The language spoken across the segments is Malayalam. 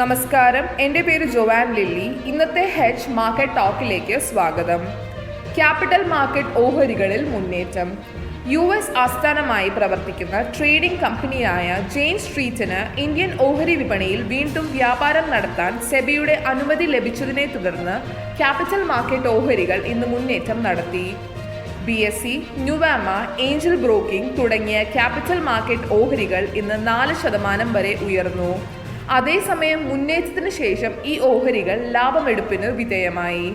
നമസ്കാരം. എന്റെ പേര് ജോവാൻ ലില്ലി. ഇന്നത്തെ ഹെച്ച് മാർക്കറ്റ് ടോക്കിലേക്ക് സ്വാഗതം. ക്യാപിറ്റൽ മാർക്കറ്റ് ഓഹരികളിൽ മുന്നേറ്റം. യു എസ് ആസ്ഥാനമായി പ്രവർത്തിക്കുന്ന ട്രേഡിംഗ് കമ്പനിയായ ജെയിൻ സ്ട്രീറ്റിന് ഇന്ത്യൻ ഓഹരി വിപണിയിൽ വീണ്ടും വ്യാപാരം നടത്താൻ സെബിയുടെ അനുമതി ലഭിച്ചതിനെ തുടർന്ന് ക്യാപിറ്റൽ മാർക്കറ്റ് ഓഹരികൾ ഇന്ന് മുന്നേറ്റം നടത്തി. B S C Nuvama Angel Broking തുടങ്ങിയ ക്യാപിറ്റൽ മാർക്കറ്റ് ഓഹരികൾ ഇന്ന് നാല് ശതമാനം വരെ ഉയർന്നു. അതേസമയം മുന്നേറ്റത്തിന് ശേഷം ഈ ഓഹരികൾ ലാഭമെടുപ്പിന് വിധേയമായി.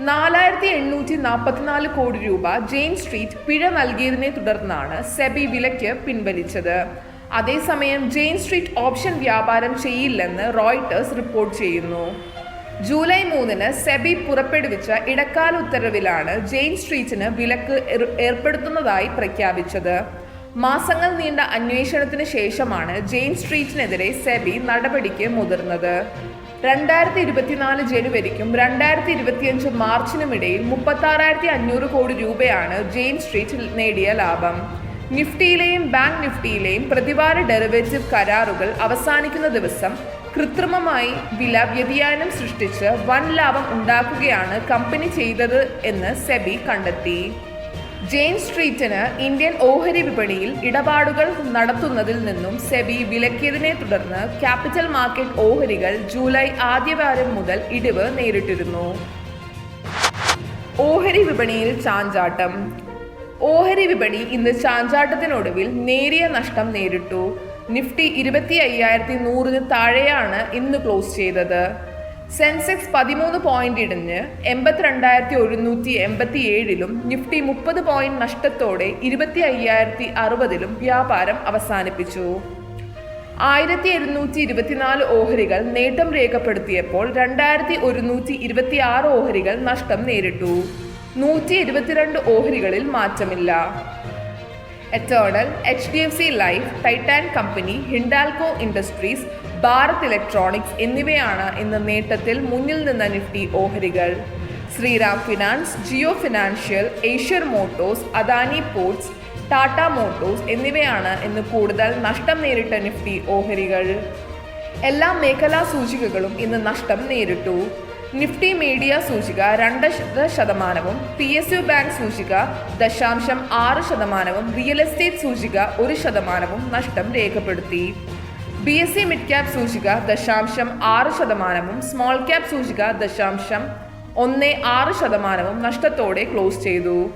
നാലായിരത്തി എണ്ണൂറ്റി നാൽപ്പത്തിനാല് കോടി രൂപ ജെയിൻ സ്ട്രീറ്റ് പിഴ നൽകിയതിനെ തുടർന്നാണ് സെബി വിലയ്ക്ക് പിൻവലിച്ചത്. അതേസമയം ജെയിൻ സ്ട്രീറ്റ് ഓപ്ഷൻ വ്യാപാരം ചെയ്യില്ലെന്ന് റോയിട്ടേഴ്സ് റിപ്പോർട്ട് ചെയ്യുന്നു. ജൂലൈ മൂന്നിന് സെബി പുറപ്പെടുവിച്ച ഇടക്കാല ഉത്തരവിലാണ് ജെയിൻ സ്ട്രീറ്റിന് വിലക്ക് ഏർപ്പെടുത്തുന്നതായി പ്രഖ്യാപിച്ചത്. മാസങ്ങൾ നീണ്ട അന്വേഷണത്തിന് ശേഷമാണ് ജെയിൻ സ്ട്രീറ്റിനെതിരെ സെബി നടപടിക്ക് മുതിർന്നത്. രണ്ടായിരത്തി ഇരുപത്തിനാല് ജനുവരിക്കും രണ്ടായിരത്തി ഇരുപത്തിയഞ്ച് മാർച്ചിനുമിടയിൽ മുപ്പത്താറായിരത്തി അഞ്ഞൂറ് കോടി രൂപയാണ് ജെയിൻ സ്ട്രീറ്റ് നേടിയ ലാഭം. നിഫ്റ്റിയിലെയും ബാങ്ക് നിഫ്റ്റിയിലെയും പ്രതിവാര ഡെറിവേറ്റീവ് കരാറുകൾ അവസാനിക്കുന്ന ദിവസം കൃത്രിമമായി വില വ്യതിയാനം സൃഷ്ടിച്ച് വൻ ലാഭം ഉണ്ടാക്കുകയാണ് കമ്പനി ചെയ്തത് എന്ന് സെബി കണ്ടെത്തി. ജെയിൻ സ്ട്രീറ്റിന് ഇന്ത്യൻ ഓഹരി വിപണിയിൽ ഇടപാടുകൾ നടത്തുന്നതിൽ നിന്നും സെബി വിലക്കിയതിനെ തുടർന്ന് ക്യാപിറ്റൽ മാർക്കറ്റ് ഓഹരികൾ ജൂലൈ ആദ്യവാരം മുതൽ ഇടിവ് നേരിട്ടിരുന്നു. ഓഹരി വിപണിയിൽ ചാഞ്ചാട്ടം. ഓഹരി വിപണി ഇന്ന് ചാഞ്ചാട്ടത്തിനൊടുവിൽ നേരിയ നഷ്ടം നേരിട്ടു. നിഫ്റ്റി ഇരുപത്തി അയ്യായിരത്തി നൂറിന് താഴെയാണ് ഇന്ന് ക്ലോസ് ചെയ്തത്. സെൻസെക്സ് പതിമൂന്ന് പോയിന്റ് ഇടിഞ്ഞ് എൺപത്തിരണ്ടായിരത്തി ഒരുന്നൂറ്റി എൺപത്തി ഏഴിലും നിഫ്റ്റി മുപ്പത് പോയിന്റ് നഷ്ടത്തോടെ ഇരുപത്തി അയ്യായിരത്തി അറുപതിലും വ്യാപാരം അവസാനിപ്പിച്ചു. ആയിരത്തി എഴുന്നൂറ്റി ഇരുപത്തിനാല് ഓഹരികൾ നേട്ടം രേഖപ്പെടുത്തിയപ്പോൾ രണ്ടായിരത്തി ഒരുന്നൂറ്റി ഇരുപത്തി ആറ് ഓഹരികൾ നഷ്ടം നേരിട്ടു. നൂറ്റി ഇരുപത്തിരണ്ട് ഓഹരികളിൽ മാറ്റമില്ല. Eternal H D F C Life Titan company Hindalco industries Bharat electronics എന്നിവയാണ് ഇന്ന് നേട്ടത്തിൽ മുന്നിൽ നിന്ന നിഫ്റ്റി ഓഹരികൾ. Shriram finance Jio financial Eicher motors Adani ports Tata motors എന്നിവയാണ് ഇന്ന് കൂടുതൽ നഷ്ടം നേരിട്ട നിഫ്റ്റി ഓഹരികൾ. എല്ലാ മേഖലാ സൂചികകളും ഇന്ന് നഷ്ടം നേരിട്ടു. നിഫ്റ്റി മീഡിയ സൂചിക രണ്ട് ശത- ശതമാനവും പി എസ് യു ബാങ്ക് സൂചിക ദശാംശം ആറ് ശതമാനവും റിയൽ എസ്റ്റേറ്റ് സൂചിക ഒരു ശതമാനവും നഷ്ടം രേഖപ്പെടുത്തി. B S C mid cap സൂചിക ദശാംശം ആറ് ശതമാനവും സ്മോൾ ക്യാപ് സൂചിക ദശാംശം ഒന്ന് ആറ് ശതമാനവും നഷ്ടത്തോടെ ക്ലോസ് ചെയ്തു.